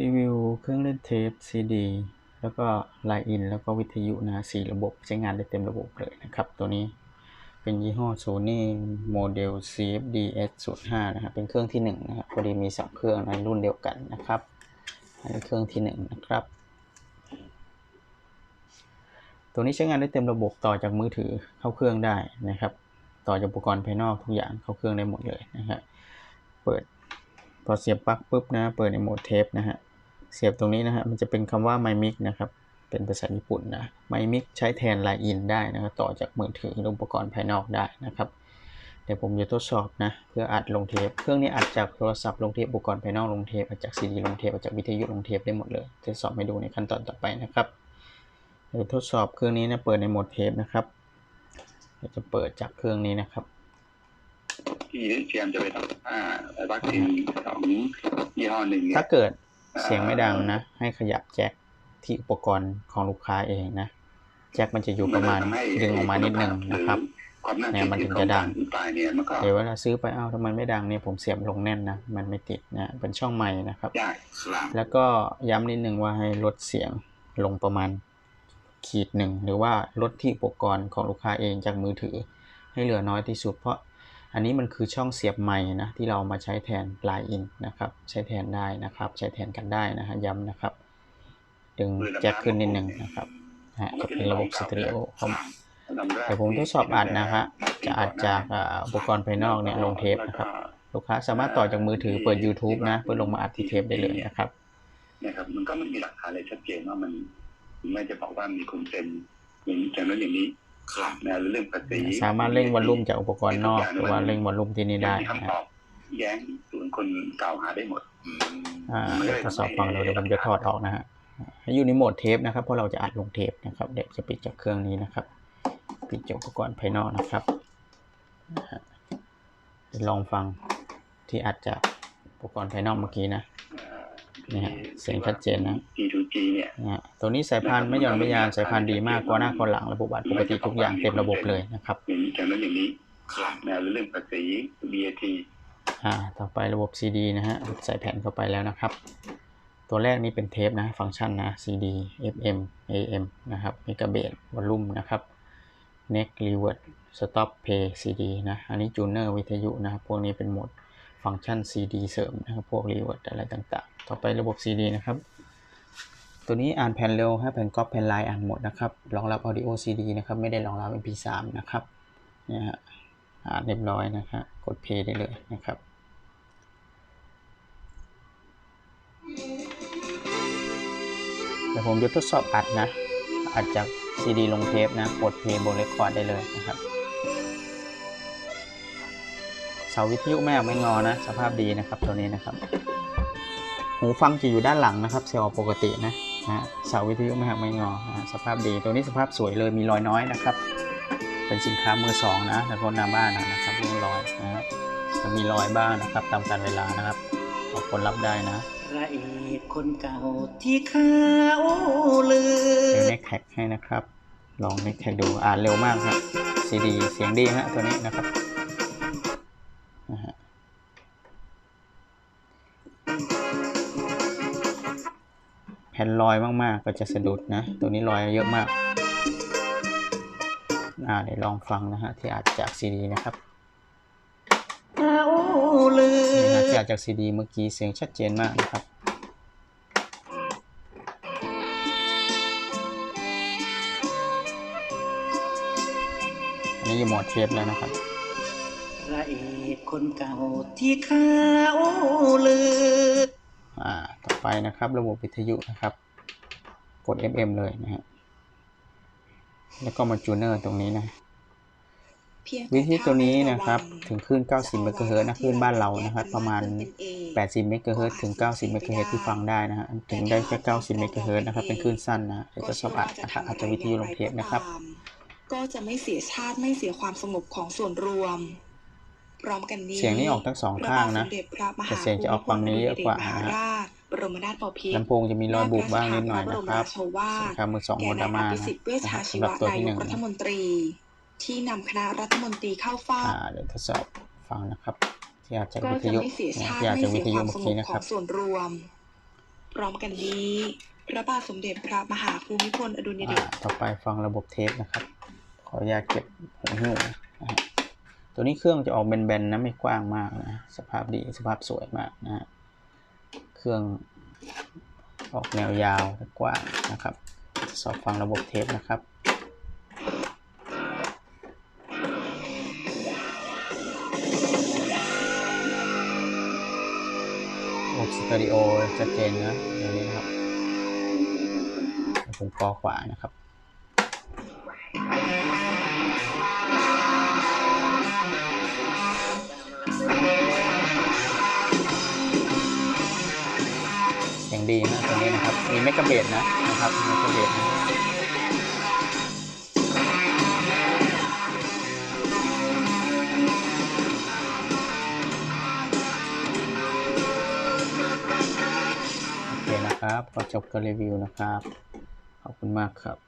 รีวิวเครื่องเล่นเทปซีดีแล้วก็ไลน์อินแล้วก็วิทยุนะสี่ระบบใช้งานได้เต็มระบบเลยนะครับ ตัวนี้เป็นยี่ห้อ Sony โมเดล CFD S05 นะครับเป็นเครื่องที่ 1 นะครับพอดีมี 2 เครื่องในรุ่นเดียวกันนะครับอันนี้เครื่องที่ 1 นะครับ ตัวนี้ใช้งานได้เต็มระบบต่อจากมือถือเข้าเครื่องได้นะครับ ต่อจากอุปกรณ์ภายนอกทุกอย่างเข้าเครื่องได้หมดเลยนะครับเปิด พอเสียบปลั๊กปุ๊บนะเปิดในโหมดเทปนะฮะเสียบตรงนี้นะฮะมันจะเป็นคำว่า My Mic นะครับเป็นภาษาญี่ปุ่นนะ My Mic ใช้แทน Line In ได้นะครับต่อจากมือถือหรืออุปกรณ์ภายนอกได้นะครับเดี๋ยวผมจะทดสอบนะเพื่ออัดลงเทป เครื่องนี้อัดจากโทรศัพท์ลงเทปอุปกรณ์ภายนอกลงเทปอัดจากซีดีลงเทปอัดจากวิทยุลงเทปได้หมดเลยทดสอบให้ดูในขั้นตอนต่อไปนะครับเดี๋ยวทดสอบเครื่องนี้นะเปิดในโหมดเทปนะครับเดี๋ยวจะเปิดจากเครื่องนี้นะครับ ที่พยายามจะไปทำอ่าวัคซีนของยี่ห้อหนึ่งเนี่ยถ้าเกิดเสียงไม่ดังนะ ให้ขยับแจ็คที่อุปกรณ์ของลูกค้าเองนะ แจ็คมันจะอยู่ประมาณดึงออกมานิดนึงนะครับความน่าเนี่ยมันถึงจะดังปลายเนี่ยมันก็เดี๋ยวเวลาซื้อไปเอ้าทำไมไม่ดังเนี่ยผมเสียบลงแน่นนะ มันไม่ติดนะเป็นช่องไม้นะครับยากครับ แล้วก็ย้ำนิดนึงว่าให้ลดเสียงลงประมาณขีดหนึ่งหรือว่าลดที่อุปกรณ์ของลูกค้าเองจากมือถือ ให้เหลือน้อยที่สุดเพราะ อันนี้มันคือช่องเสียบไม้นะที่เราเอามาใช้แทนไลน์อินนะครับ ใช้แทนได้นะครับ ใช้แทนกันได้นะฮะย้ำนะครับ ดึงแจ็คขึ้นนิดนึงนะครับนะฮะจะเป็นระบบสเตอริโอเข้ามาเดี๋ยวผมทดสอบอัดนะครับจะอัดจากอ่าอุปกรณ์ภายนอกเนี่ยลงเทปนะครับ ลูกค้าสามารถต่อจากมือถือเปิด YouTube นะเพื่อลงมาอัดที่เทปได้เลยนะครับนะครับ มันก็ไม่มีหลักฐานอะไรชัดเจนว่ามันไม่จะบอกว่ามีคนเซ็นอย่างนี้อย่างนั้นอย่างนี้ ครับนะเรื่องภาษีสามารถเร่งวอลลุ่มจากอุปกรณ์นอกหรือว่าเร่งวอลลุ่มที่นี่ได้มีนะคำฮะตอบแย้งส่วนคนกล่าวหาได้หมดอ่าเดี๋ยวทดสอบฟังดูเดี๋ยวผมจะถอดออกนะฮะให้อยู่ในโหมดเทปนะครับเพราะเราจะอัดลงเทปนะครับเดี๋ยวจะปิดจากเครื่องนี้นะครับ ปิดจากอุปกรณ์ภายนอกนะครับนะฮะเดี๋ยวลองฟังที่อัดจากอุปกรณ์ภายนอกเมื่อกี้นะเนี่ยฮะเสียงชัดเจนนะ G2G เนี่ยนะฮะตัวนี้สายพานไม่หย่อนไม่ยานสายพานดีมากกว่าหน้ากว่าหลังระบบอัดปกติทุกอย่างเต็มระบบเลยนะครับอย่างนี้อย่างนั้นอย่างนี้ครับนะเรื่องภาษี VAT อ่าต่อไประบบ CD นะฮะใส่แผ่นเข้าไปแล้วนะครับ ตัวแรกนี่เป็นเทปนะฟังก์ชันนะ CD FM AM นะครับเมกะเบสวอลลุ่มนะครับ neck revert stop play CD นะอันนี้จูเนอร์วิทยุนะครับพวกนี้เป็นโหมด ฟังก์ชัน CD เสริมนะครับ พวก revert อะไรต่างๆ ต่อไประบบ CD นะครับ ตัวนี้อ่านแผ่นเร็วให้แผ่นก๊อปแผ่นไลน์อ่านหมดนะครับ รองรับ audio CD นะครับ ไม่ได้รองรับ MP3 นะครับเนี่ยฮะอ่านเรียบร้อยนะครับกด play ได้เลยนะครับเดี๋ยวผมจะทดสอบอัดนะ อัดจากซีดีลงเทปนะ กดเพลย์บนเรคคอร์ดได้เลยนะครับ เสาวิทยุไม่หักไม่งอนะ สภาพดีนะครับตัวนี้นะครับ หูฟังจะอยู่ด้านหลังนะครับเซลล์ปกตินะนะฮะเสาวิทยุไม่หักไม่งอนะฮะสภาพดีตัวนี้สภาพสวยเลยมีรอยน้อยนะครับ เป็นสินค้ามือสองนะแต่รถหน้าบ้านนะครับเรื่องรอยนะฮะจะมีรอยบ้างนะครับตามกาลเวลานะครับขอบคนรับได้นะพระเอกคนเก่าที่เขาลืเดี๋ยวอเน็กแท็กให้นะครับ ลองเน็กแท็กดูอ่านเร็วมากครับซีดีเสียงดีฮะตัวนี้นะครับ นะฮะแผ่นลอยมาก ๆ ก็จะสะดุดนะ ตัวนี้ลอยเยอะมาก อ่าเดี๋ยวลองฟังนะฮะ ที่อัดจากซีดีนะครับเขาลืนี่อฮะที่อัดจากซีดีเมื่อกี้เสียงชัดเจนมากนะครับอันนี้อยู่หมดเทปแล้วนะครับ พระเอกคนเก่าที่เขาลือ อ่า ต่อไปนะครับ ระบบวิทยุนะครับ กด FM เลยนะฮะ แล้วก็มาจูเนอร์ตรงนี้นะวิธีตัวนี้นะครับถึงคลื่น 90 เมกะเฮิรตซ์นะคลื่นบ้านเรานะครับ ประมาณ 80 เมกะเฮิรตซ์ถึง 90 เมกะเฮิรตซ์ที่ฟังได้นะฮะถึงได้แค่ 90 เมกะเฮิรตซ์นะครับเป็นคลื่นสั้นนะเดี๋ยวจะสอบอัดนะครับอาจจะวิทยุลงเทปนะครับ ก็จะไม่เสียชาติไม่เสียความสงบของส่วนรวม พร้อมกันนี้เสียงนี้ออกทั้งสองข้างนะพระบทสมเด็จพระมหาแต่เสียงจะออกฝั่งนี้เยอะกว่าภูมิพลอดุลยเดชมหาราชบรมนาถบพิตรลำโพงจะมีรอยบุบบ้างนิดหน่อยนะครับพระบรมราโชวาสินทค้ามือสองโมแก่ดานายมาอนะภิสิทธิ์เวชนะคชารับชีสำหรัวะบตัวนาที่ยหกนึ่งรัฐนะมนตรี ที่นำคณะรัฐมนตรีเข้าเฝ้าอ่าเดี๋ยวทดสอบฟังนะครับ ที่อาจจะก็วิทจะยุไม่เสียนะชาติที่อาจจะไม่วิเสียทคยุวามเมื่สองกี้บนะขคอรับงส่วนรวม พร้อมกันนี้ พระบาทสมเด็จพระมหาภูมิพลอดุลยเดอ่าชต่อไปฟังระบบเทปนะครับ ขออนุญาตเก็บหูหิ้วนะฮะ ตัวนี้เครื่องจะออกแบนๆนะไม่กว้างมากนะสภาพดีสภาพสวยมากนะ เครื่องออกแนวยาวกว้างนะครับสอบฟังระบบเทปนะครับระบบสตอริโอชัดเจนนะตัวนี้นะครับผมกอขวานะครับ เสียงดีนะตัวนี้นะครับ มีเมกะเบดนะนะครับเมกะเบดนะโอเคนะครับก็จบการรีวิวนะครับ ขอบคุณมากครับ